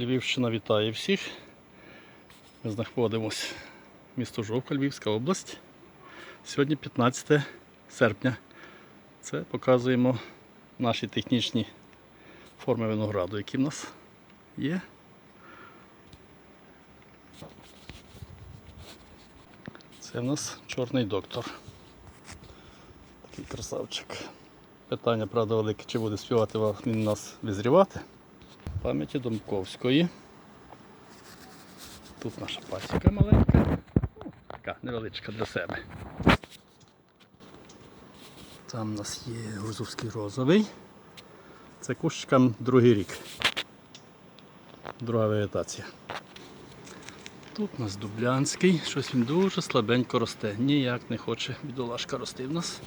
Львівщина вітає всіх. Ми знаходимося в місто Жовка, Львівська область. Сьогодні 15 серпня. Це показуємо наші технічні форми винограду, які в нас є. Це в нас чорний доктор. Такий красавчик. Питання, правда, велике, чи буде співати він нас визрівати. Пам'яті Домковської. Тут наша пасіка маленька. Така невеличка для себе. Там у нас є грузовський розовий. Це кущикам другий рік. Друга вегетація. Тут у нас дублянський, щось він дуже слабенько росте. Ніяк не хоче бідолашка рости в нас.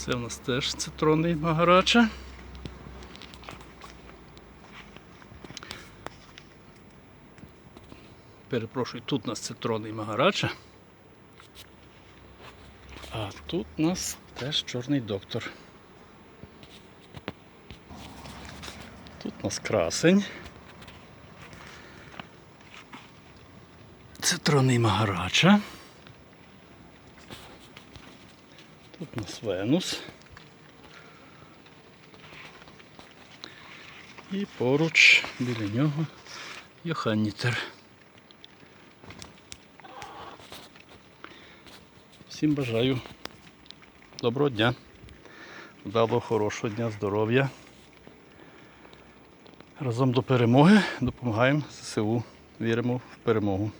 Це в нас теж цитронний магарача. Перепрошую, тут у нас цитронний магарача. А тут у нас теж чорний доктор. Тут у нас красень. Цитронний магарача. Тут у нас Венус. І поруч біля нього Йоханнітер. Всім бажаю доброго дня, вдалого, хорошого дня, здоров'я. Разом до перемоги допомагаємо ЗСУ. Віримо в перемогу.